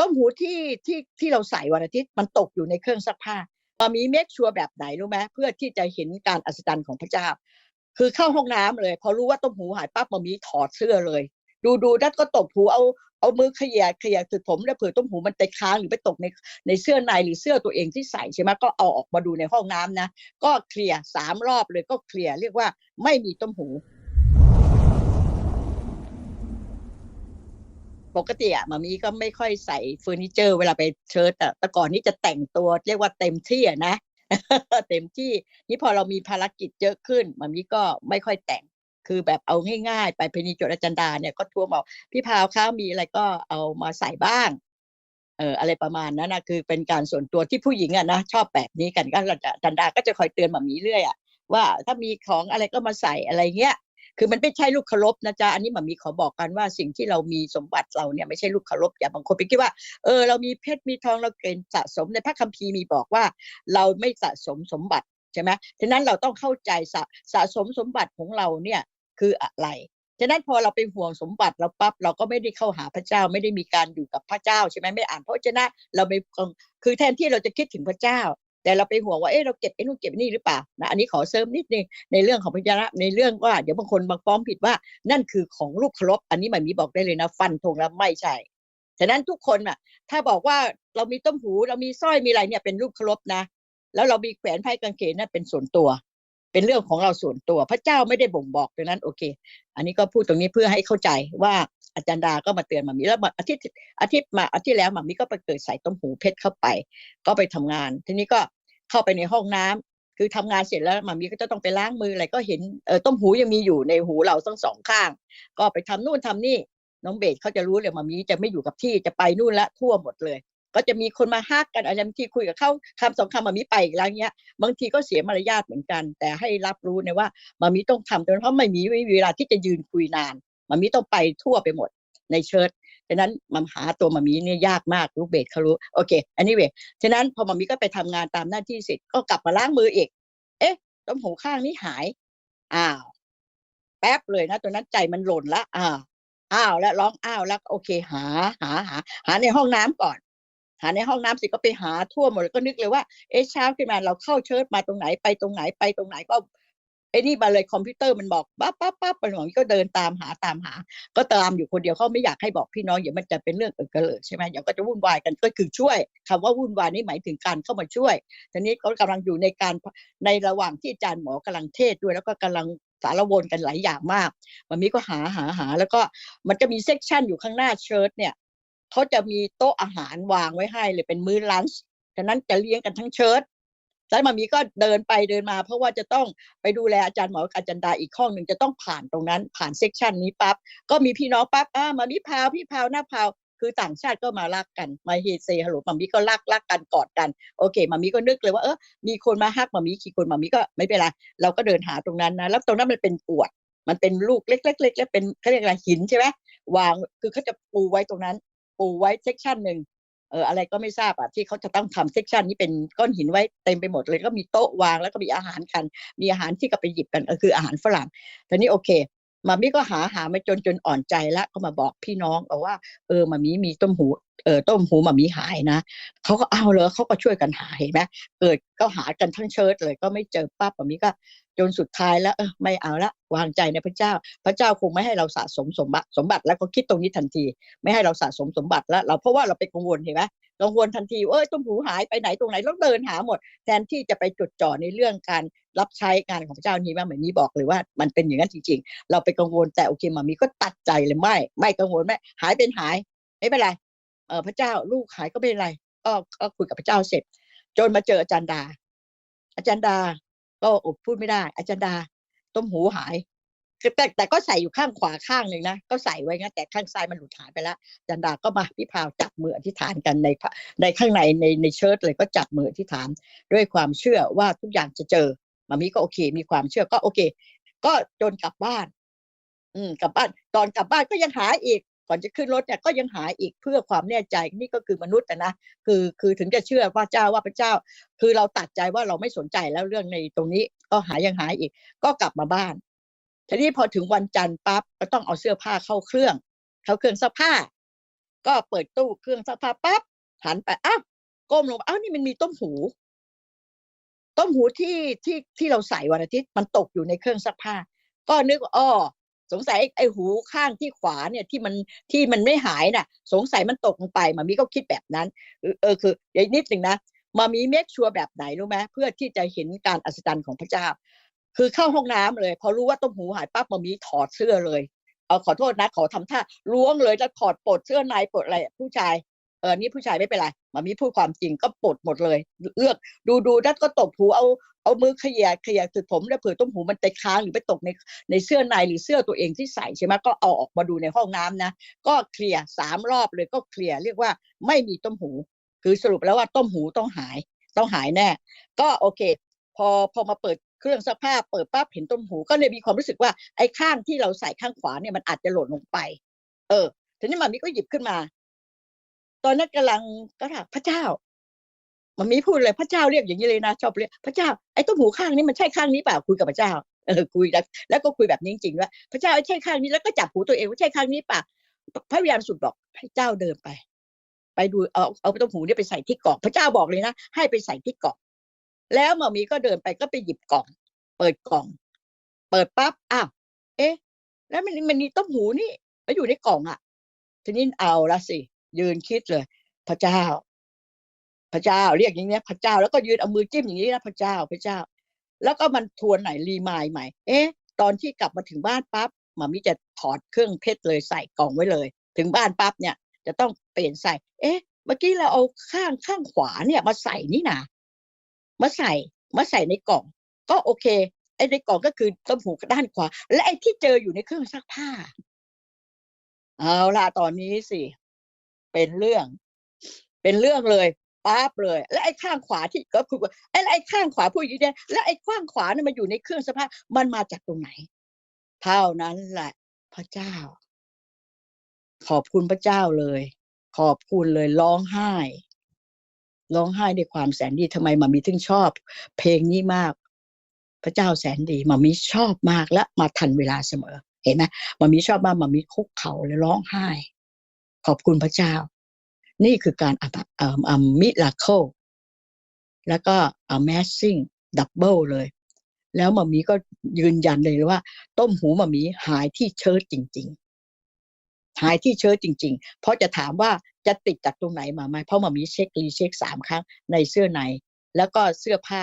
ต้มหูที่ที่ที่เราใส่วันอาทิตย์มันตกอยู่ในเครื่องซักผ้ามามีเมคชัวร์แบบไหนรู้ไหมเพื่อที่จะเห็นการอัศจรรย์ของพระเจ้า คือเข้าห้องน้ำเลย พอรู้ว่าต้มหูหายปั๊บมามีถอดเสื้อเลย ดูดูดัดก็ตบหูเอาเอามือขยะขยะถึงผมแล้วเผื่อต้มหูมันไปค้างหรือไปตกในในเสื้อในหรือเสื้อตัวเองที่ใส่ใช่ไหมก็เอาออกมาดูในห้องน้ำนะ ก็เคลียร์สามรอบเลยก็เคลียร์เรียกว่าไม่มีต้มหู ปกติอะมามีก็ไม่ค่อยใส่เฟอร์นิเจอร์ เวลาไปเชิญแต่แต่ก่อนนี้จะแต่งตัวเรียกว่าเต็มที่อะนะ เต็มที่นี่พอเรามีภารกิจเยอะขึ้นมามีก็ไม่ค่อยแต่งคือแบบเอาง่ายๆ ไปเพนีจดอาจันดาเนี่ยก็ทวงบอกพี่พาวคะมีอะไรก็เอามาใส่บ้างเอออะไรประมาณนั้นนะคือเป็นการส่วนตัวที่ผู้หญิงอะนะชอบแบบนี้กันก็จันดาก็จะคอยเตือนหมามีเรื่อยอะว่าถ้ามีของอะไรก็มาใส่อะไรเงี้ย คือมันไม่ใช่ลูกเคารพนะจ๊ะอันนี้หมามีขอบอกกันว่าสิ่งที่เรามีสมบัติเราเนี่ยไม่ใช่ลูกเคารพอย่าบางคนไปคิดว่าเออเรามีเพชรมีทองเราเก่งสะสมในพระคัมภีร์มีบอกว่า เราไม่สะสมสมบัติใช่ไหมฉะนั้นเราต้องเข้าใจสะสะสมสมบัติของเราเนี่ยคืออะไรฉะนั้นพอเราไปห่วงสมบัติเราปั๊บเราก็ไม่ได้เข้าหาพระเจ้าไม่ได้มีการอยู่กับพระเจ้าใช่ไหมไม่อ่านเพราะฉะนั้นเราไปคือแทนที่เราจะคิดถึงพระเจ้า แต่เราไปห่วงว่าเออเราเก็บไอ้นู่นเก็บนี่หรือเปล่านะอันนี้ขอเสริมนิดนึงในเรื่องของพระนะในเรื่องว่าเดี๋ยวบางคนบางฟ้องผิดว่า นั่นคือของลูกเคารพอันนี้มันมีบอกได้เลยนะ ฟันธงแล้วไม่ใช่ฉะนั้นทุกคนอะ ถ้าบอกว่าเรามีต้มหูเรามีสร้อยมีอะไรเนี่ยเป็นลูกเคารพนะ แล้วเรามีแขวนไพ่กางเขนนั่นเป็นส่วนตัว เป็นเรื่องของเราส่วนตัว พระเจ้าไม่ได้บ่งบอกดังนั้นโอเค อันนี้ก็พูดตรงนี้เพื่อให้เข้าใจว่าอาจารย์ดาก็มาเตือนมามีแล้วอาทิตย์อาทิตย์มาอาทิตย์แล้วมามีก็ไปเกิดใส่ต้มหูเพชรเข้าไป ก็ไปทำงาน ทีนี้ก็ เข้าไปในห้องน้ำคือทำงานเสร็จแล้วมามีก็จะต้องไปล้างมืออะไรก็เห็นเออต้มหูยังมีอยู่ในหูเราทั้งสองข้าง ก็ไปทำนู่นทำนี่น้องเบสเขาจะรู้เลยมามีจะไม่อยู่กับที่จะไปนู่นละทั่วหมดเลย ก็จะมีคนมาฮักกันอะไรบางทีคุยกับเขาคำสองคำมามีไปอีกแล้วเงี้ย บางทีก็เสียมารยาทเหมือนกัน แต่ให้รับรู้นะว่ามามีต้องทำเพราะไม่มีเวลาที่จะยืนคุยนานมามีต้องไปทั่วไปหมดในเชิด ฉะนั้นมัหาตัวมามีเนี่ยยากมากลูกเบสเขารู้โอเคอันนี้เวฉะนั้นพอมามีก็ไปทำงานตามหน้าที่เสร็จก็กลับมาล้างมืออีก เอ๊ะต้มหูข้างนี้หาย อ้าว แป๊บเลยนะตัวนั้นใจมันหล่นละอ้าวอ้าวแล้วร้องอ้าวแล้วโอเค หาหาหา หาในห้องน้ำก่อนหาในห้องน้ำสิก็ไปหาทั่วหมดก็นึกเลยว่าเอ๊ะเช้าขึ้นมาเราเข้าเชิดมาตรงไหนไปตรงไหนไปตรงไหนก็ ไอ้นี่มาเลยคอมพิวเตอร์มันบอกปั๊บปั๊บปั๊บไปหมอก็เดินตามหาตามหา ก็ตามอยู่คนเดียวเขาไม่อยากให้บอกพี่น้องอย่ามันจะเป็นเรื่องเออกระเลิกใช่ไหมเดี๋ยวก็จะวุ่นวายกันก็คือช่วยคำว่าวุ่นวายนี่หมายถึงการเข้ามาช่วยทีนี้เขากำลังอยู่ในการในระหว่างที่อาจารย์หมอกำลังเทศด้วยแล้วก็กำลังสารวนกันหลายอย่างมากมันมีก็หาหาหา แล้วก็มันจะมีเซกชันอยู่ข้างหน้าเชิร์ตเนี่ยเขาจะมีโต๊ะอาหารวางไว้ให้เลยเป็นมื้อลันช์ฉะนั้นจะเลี้ยงกันทั้งเชิร์ต แล้วมามีก็เดินไปเดินมา เพราะว่าจะต้องไปดูแลอาจารย์หมออาจารย์ดาอีกห้องหนึ่งจะต้องผ่านตรงนั้น ผ่านเซกชันนี้ปั๊บก็มีพี่น้องปั๊บอ่ามามีพาวพี่พาวหน้าพาวคือต่างชาติก็มารักกันมาเฮเซฮัลโหลมามีก็รักรักกันกอดกันโอเคมามีก็นึกเลยว่าเออมีคนมาฮักมามีกี่คนมามีก็ไม่เป็นไรเราก็เดินหาตรงนั้นนะแล้วตรงนั้นมันเป็นปวด มันเป็นลูกเล็กๆๆแล้วเป็นเขาเรียกอะไรหินใช่ไหมวางคือเขาจะปูไว้ตรงนั้น ปูไว้เซกชันหนึ่ง เอออะไรก็ไม่ทราบอะที่เขาจะต้องทำเซกชันนี้เป็นก้อนหินไว้เต็มไปหมดเลยก็มีโต๊ะวางแล้วก็มีอาหารกัน มีอาหารที่ก็ไปหยิบกันก็คืออาหารฝรั่งตอนนี้โอเค มามี่ก็หาหามาจนจนอ่อนใจแล้วก็มาบอกพี่น้องบอกว่า เออมามีมีต้มหูเออต้มหูมามีหายนะเขาก็เอาเลยเขาก็ช่วยกันหาเห็นไหมเกิดก็หากันทั้งเชิดเลย ก็ไม่เจอปั๊บมามีก็จนสุดท้ายแล้วเออไม่เอาละวางใจในพระเจ้า พระเจ้าคงไม่ให้เราสะสมสมบัติสมบัติแล้วก็คิดตรงนี้ทันที ไม่ให้เราสะสมสมบัติแล้ว เราเพราะว่าเราไปกังวลเห็นไหม กังวลทันทีเอ้ยต้มหูหายไปไหนตรงไหนต้องเดินหาหมด แทนที่จะไปจดจ่อในเรื่องการรับใช้งานของพระเจ้านี้ว่าเหมือนนี้บอกเลยว่ามันเป็นอย่างนั้นจริง ๆ เราไปกังวลแต่โอเคมามีก็ตัดใจเลยไม่ ไม่กังวลไม่หายเป็นหาย ไม่เป็นไรเออพระเจ้าลูกหายก็ไม่เป็นไรก็ก็คุยกับพระเจ้าเสร็จ จนมาเจออาจารย์ดา อาจารย์ดา ก็อดพูดไม่ได้ อาจารย์ดา ต้มหูหาย คือแต่แต่ก็ใส่อยู่ข้างขวาข้างหนึ่งนะ ก็ใส่ไว้นะแต่ข้างซ้ายมันหลุดหายไปแล้วจันดาก็มาพี่พาวจับมืออธิษฐานกันในในข้างในในในเชิดเลยก็จับมืออธิษฐานด้วยความเชื่อว่าทุกอย่างจะเจอมามีก็โอเค มีความเชื่อก็โอเค ก็จนกลับบ้าน อืมกลับบ้าน ตอนกลับบ้านก็ยังหาอีกก่อนจะขึ้นรถเนี่ยก็ยังหาอีกเพื่อความแน่ใจนี่ก็คือมนุษย์นะคือคือถึงจะเชื่อว่าเจ้าว่าพระเจ้า คือเราตัดใจว่าเราไม่สนใจแล้วเรื่องในตรงนี้ ก็หายังหาอีก ก็กลับมาบ้าน ทีนี้พอถึงวันจันทร์ปั๊บก็ต้องเอาเสื้อผ้าเข้าเครื่อง เข้าเครื่องซักผ้า ก็เปิดตู้เครื่องซักผ้าปั๊บหันไปอ้าวก้มลงอ้าวนี่มันมีต้มหู ต้มหูที่ที่ที่เราใส่วันอาทิตย์มันตกอยู่ในเครื่องซักผ้า ก็นึกว่าอ้อสงสัยไอ้หูข้างที่ขวาเนี่ยที่มันที่มันไม่หายน่ะ สงสัยมันตกลงไปมามีก็คิดแบบนั้นเออเออคือเดี๋ยวนิดหนึ่งนะมามีเมคชัวร์แบบไหนรู้ไหมเพื่อที่จะเห็นการอัศจรรย์ของพระเจ้า คือเข้าห้องน้ำเลย พอรู้ว่าต้มหูหายปั๊บมามีถอดเสื้อเลยเอาขอโทษนะขอทำท่าล้วงเลยแล้วถอดปลดเสื้อในปลดอะไรผู้ชายเออนี่ผู้ชายไม่เป็นไรมามีพูดความจริงก็ปลดหมดเลยเลือกดูดูนัดก็ตบหูเอาเอามือเขยเขยสุดผมแล้วเผื่อต้มหูมันไปค้างหรือไปตกในในเสื้อในหรือเสื้อตัวเองที่ใส่ใช่ไหมก็เอาออกมาดูในห้องน้ำนะ ก็เคลียร์สามรอบเลยก็เคลียร์เรียกว่าไม่มีต้มหู คือสรุปแล้วว่าต้มหูต้องหายต้องหายแน่ ก็โอเค พอพอมาเปิด เครื่องซักผ้าเปิดปั๊บเห็นต้มหู ก็เลยมีความรู้สึกว่าไอ้ข้างที่เราใส่ข้างขวาเนี่ยมันอาจจะหล่นลงไป เออทีนี้มามีก็หยิบขึ้นมา ตอนนั้นกำลังก็ถามพระเจ้ามันมีพูดเลยพระเจ้าเรียกอย่างนี้เลยนะชอบเรียกพระเจ้าไอ้ต้มหูข้างนี้มันใช่ข้างนี้เปล่าคุยกับพระเจ้าเออคุยแล้วแล้วก็คุยแบบนี้จริงๆว่าพระเจ้าใช่ข้างนี้แล้วก็จับหูตัวเองว่าใช่ข้างนี้เปล่าพระวิญญาณสุดบอกพระเจ้าเดินไป ไปดูเอาเอาต้มหูเนี่ยไปใส่ที่กล่องพระเจ้าบอกเลยนะให้ไปใส่ที่กล่อง แล้วหมอมีก็เดินไปก็ไปหยิบกล่อง เปิดกล่อง เปิดปั๊บอ้าวเอ๊ะ แล้วมันมันมีต้มหูนี่มาอยู่ในกล่องอะ ทีนี้เอาละสิ ยืนคิดเลย พระเจ้า พระเจ้าเรียกอย่างเนี้ย พระเจ้าแล้วก็ยืนเอามือจิ้มอย่างนี้นะพระเจ้าพระเจ้า แล้วก็มันทวนไหนรีมายใหม่ เอ๊ะ ตอนที่กลับมาถึงบ้านปั๊บหมามิจะถอดเครื่องเพชรเลยใส่กล่องไว้เลย ถึงบ้านปั๊บเนี่ย จะต้องเปลี่ยนใส่ เอ๊ะ เมื่อกี้เราเอาข้างข้างขวาเนี่ยมาใส่นี่นะ มาใส่มาใส่ในกล่อง ก็โอเคไอ้ในกล่องก็คือต้มหูด้านขวา และไอ้ที่เจออยู่ในเครื่องซักผ้า เอาล่ะตอนนี้สิ เป็นเรื่อง เป็นเรื่องเลยปั๊บเลย และไอ้ข้างขวาที่ก็คือไอ้ไอ้ข้างขวาผู้หญิงเนี่ยและไอ้ข้างขวาเนี่ยมันอยู่ในเครื่องซักผ้ามันมาจากตรงไหน เท่านั้นแหละ พระเจ้า ขอบคุณพระเจ้าเลย ขอบคุณเลยร้องไห้ ร้องไห้ด้วยความแสนดีทำไมมามีถึงชอบ เพลงนี้มาก พระเจ้าแสนดีมามีชอบมากและมาทันเวลาเสมอ เห็นไหมมามีชอบมากมามีคุกเข่าเลยร้องไห้ ขอบคุณพระเจ้า นี่คือการอัมอัมอัมมิลาเคิลแล้วก็ amazing double เลย แล้วมามีก็ยืนยันเลยว่า ต้มหูมามีหายที่เชิดจริง ๆ หายที่เชิดจริง ๆ เพราะจะถามว่าจะติดจากตรงไหนมาไหมเพราะมามีเช็ครีเช็คสามครั้งในเสื้อใน แล้วก็เสื้อผ้า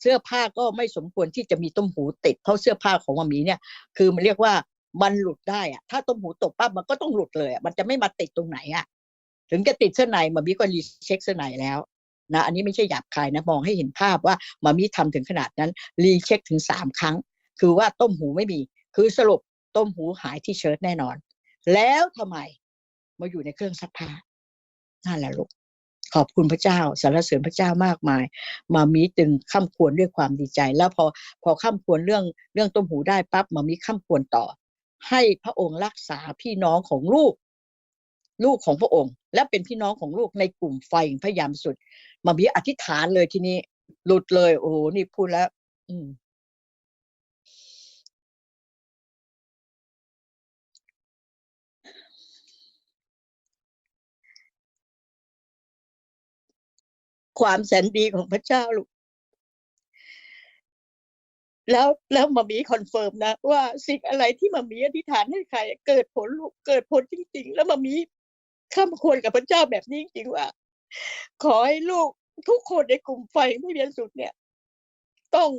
เสื้อผ้าก็ไม่สมควรที่จะมีต้มหูติด เพราะเสื้อผ้าของมามีเนี่ย คือมันเรียกว่ามันหลุดได้อะถ้าต้มหูตกปั๊บมันก็ต้องหลุดเลยมันจะไม่มาติดตรงไหนอะถึงจะติดเสื้อในมามีก็รีเช็คเสื้อในแล้วนะอันนี้ไม่ใช่หยาบคายนะมองให้เห็นภาพว่ามามีทำถึงขนาดนั้นรีเช็คถึงสามครั้ง คือว่าต้มหูไม่มี คือสรุปต้มหูหายที่เชิ้ตแน่นอน แล้วทำไมมาอยู่ในเครื่องซักผ้านั่นแหละลูกขอบคุณพระเจ้าสรรเสริญพระเจ้ามากมาย มามีจึงข้ามควรด้วยความดีใจ แล้วพอพอข้ามควรเรื่องเรื่องต้มหูได้ปั๊บมามีข้ามควรต่อ ให้พระองค์รักษาพี่น้องของลูก ลูกของพระองค์ และเป็นพี่น้องของลูกในกลุ่มไฟพยายามสุด มามีอธิษฐานเลยทีนี้ หลุดเลย โอ้โหนี่พูดแล้ว อืม ความแสนดีของพระเจ้าลูกแล้วแล้วมามีคอนเฟิร์มนะว่าสิ่งอะไรที่มามีอธิษฐานให้ใคร เกิดผลลูกเกิดผลจริง ๆ แล้วมามีข้ามควรกับพระเจ้าแบบนี้จริงๆว่า ขอให้ลูกทุกคนในกลุ่มไฟไม่เรียนสุดเนี่ย ต้อง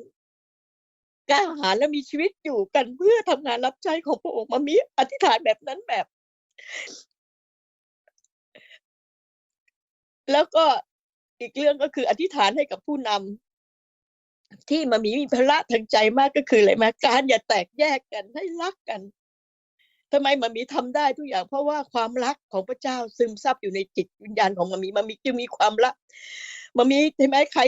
กล้าหาญและมีชีวิตอยู่กันเพื่อทำงานรับใช้ของพระองค์มามีอธิษฐานแบบนั้นแบบ แล้วก็ อีกเรื่องก็คืออธิษฐานให้กับผู้นำที่มามีมีพละทางใจมากก็คืออะไรมาการอย่าแตกแยกกันให้รักกันทำไมมามีทำได้ทุกอย่าง เพราะว่าความรักของพระเจ้าซึมซับอยู่ในจิตวิญญาณของมามีมามีจึงมีความรักมามีใช่ไหมใคร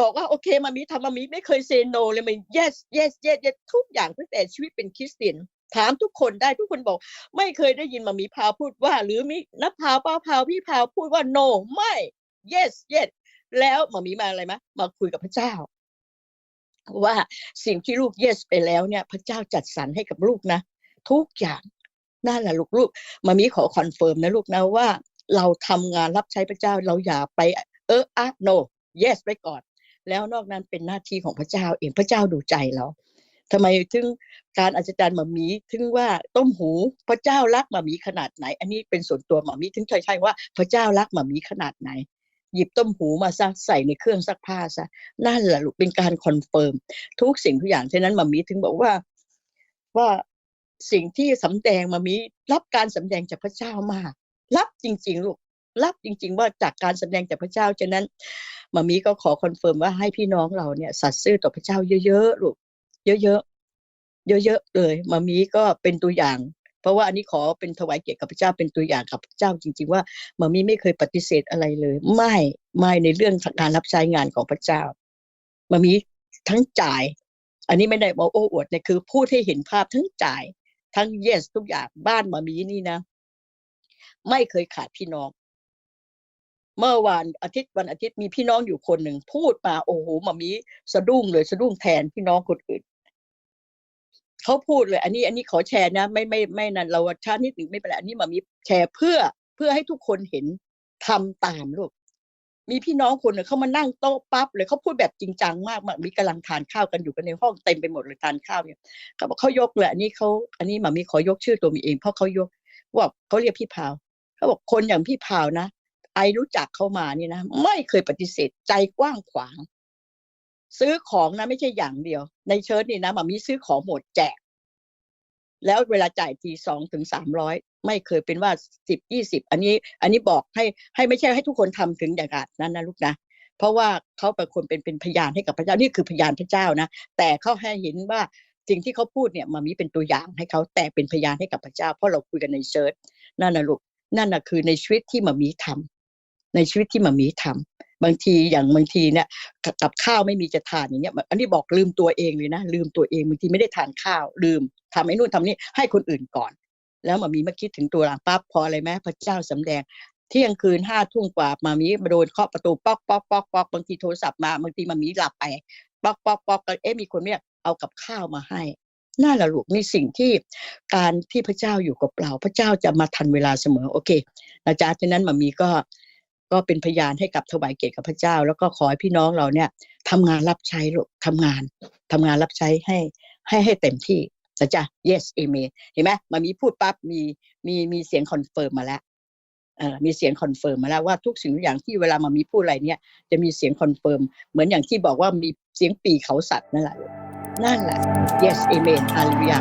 บอกว่าโอเคมามีทำมามีไม่เคยเซโนเลยมัน yes yes yes yes ทุกอย่างตั้งแต่ชีวิตเป็นคริสเตียนถามทุกคนได้ทุกคนบอก ไม่เคยได้ยินมามีพาวพูดว่า หรือมีนับพาวป้าพาวพี่พาวพูดว่า no ไม่ yes yes แล้วหมามีมาอะไรมะมาคุยกับพระเจ้า ว่าสิ่งที่ลูก yes ไปแล้วเนี่ย พระเจ้าจัดสรรให้กับลูกนะ ทุกอย่างนั่นแหละลูกๆมามีขอคอนเฟิร์มนะลูกนะว่า เราทำงานรับใช้พระเจ้าเราอย่าไปเอออะ no yes ไว้ก่อน แล้วนอกนั้นเป็นหน้าที่ของพระเจ้าเองพระเจ้าดูใจเราทำไมถึงการอัศจรรย์หมามีถึงว่าต้มหูพระเจ้ารักหมามีขนาดไหน อันนี้เป็นส่วนตัวหมามีถึงใช่ใช่ว่าพระเจ้ารักหมามีขนาดไหน หยิบต้มหูมาซักใส่ในเครื่องซักผ้าซะนั่นแหละลูกเป็นการคอนเฟิร์มทุกสิ่งทุกอย่างฉะนั้นมามีถึงบอกว่าว่าสิ่งที่สำแดงมามีรับการสำแดงจากพระเจ้ามาก รับจริง ๆ ลูกรับจริง ๆ ว่าจากการแดงจากพระเจ้าฉะนั้นมามีก็ขอคอนเฟิร์มว่าให้พี่น้องเราเนี่ย สัตย์ซื่อต่อพระเจ้าเยอะๆลูกเยอะๆเยอะๆเลยมามีก็เป็นตัวอย่าง เพราะว่าอันนี้ขอเป็นถวายเกียรติกับพระเจ้าเป็นตัวอย่างกับพระเจ้าจริง ๆ ว่ามามีไม่เคยปฏิเสธอะไรเลย ไม่ไม่ในเรื่องการรับใช้งานของพระเจ้ามามีทั้งจ่าย อันนี้ไม่ได้บอกโอ้อวดเนี่ยคือพูดให้เห็นภาพทั้งจ่าย ทั้ง yes ทุกอย่างบ้านมามีนี่นะ ไม่เคยขาดพี่น้องเมื่อวานอาทิตย์วันอาทิตย์มีพี่น้องอยู่คนหนึ่งพูดมาโอ้โหมามีสะดุ้งเลยสะดุ้งแทนพี่น้องคนอื่น เขาพูดเลย อันนี้อันนี้ขอแชร์นะไม่ไม่ไม่นั่นเราชานิดหนึ่งไม่เป็นไรอันนี้มามีแชร์เพื่อเพื่อให้ทุกคนเห็นทำตามลูกมีพี่น้องคนหนึ่งเขามานั่งโต๊ะปั๊บเลยเขาพูดแบบจริงจังมากมามีกำลังทานข้าวกันอยู่กันในห้องเต็มไปหมดเลยทานข้าวเนี่ยเขาบอกเขายกเลยอันนี้เขาอันนี้มามีขอยกชื่อตัวมีเองเพราะเขายกว่าเขาเรียกพี่พาวเขาบอกคนอย่างพี่พาวนะไอรู้จักเขามานี่นะไม่เคยปฏิเสธใจกว้างขวาง ซื้อของนะไม่ใช่อย่างเดียว ในเชิญนี่นะมามีซื้อของหมดแจก แล้วเวลาจ่ายทีสองถึงสามร้อยไม่เคยเป็นว่าสิบยี่สิบอันนี้ อันนี้บอกให้ให้ไม่ใช่ให้ทุกคนทำถึงอย่างนั้นนะลูกนะเพราะว่าเขาเป็นคนเป็นเป็นพยานให้กับพระเจ้านี่คือพยานพระเจ้านะแต่เขาให้เห็นว่าสิ่งที่เขาพูดเนี่ยมามีเป็นตัวอย่างให้เขาแต่เป็นพยานให้กับพระเจ้า เพราะเราคุยกันในเชิญนั่นนะลูกนั่นนะคือในชีวิตที่มามีทำ ในชีวิตที่มามีทำบางทีอย่างบางทีเนี่ยกับข้าวไม่มีจะทานอย่างเงี้ยอันนี้บอกลืมตัวเองเลยนะลืมตัวเองบางทีไม่ได้ทานข้าว ลืมทำไอ้นู่นทำนี่ให้คนอื่นก่อน แล้วมามีมาคิดถึงตัวหลังปั๊บพออะไรไหมพระเจ้าสำแดงเที่ยงคืนห้าทุ่มกว่ามามีมาโดนเคาะประตูป๊อกป๊อกป๊อกป๊อกบางทีโทรศัพท์มาบางทีมามีหลับไปป๊อกป๊อกป๊อกเอ๊ะมีคนเนี่ยเอากับข้าวมาให้น่าละลูกนี่สิ่งที่การที่พระเจ้าอยู่กับเรา พระเจ้าจะมาทันเวลาเสมอ โอเคนะจ๊ะฉะนั้นมามีก็ ก็เป็นพยานให้กับถวายเกียรติกับพระเจ้า แล้วก็ขอให้พี่น้องเราเนี่ยทำงานรับใช้ลูกทำงานทำงานรับใช้ให้ให้ให้เต็มที่นะจ๊ะ yes amen เห็นไหมมามีพูดปั๊บมีมีมีเสียงคอนเฟิร์มมาแล้วเอ่อมีเสียงคอนเฟิร์มมาแล้วว่าทุกสิ่งทุกอย่างที่เวลามามีพูดอะไรเนี่ย จะมีเสียงคอนเฟิร์มเหมือนอย่างที่บอกว่ามีเสียงปีเขาสัตว์นั่นแหละนั่นแหละ yes amen ฮาเลลูยา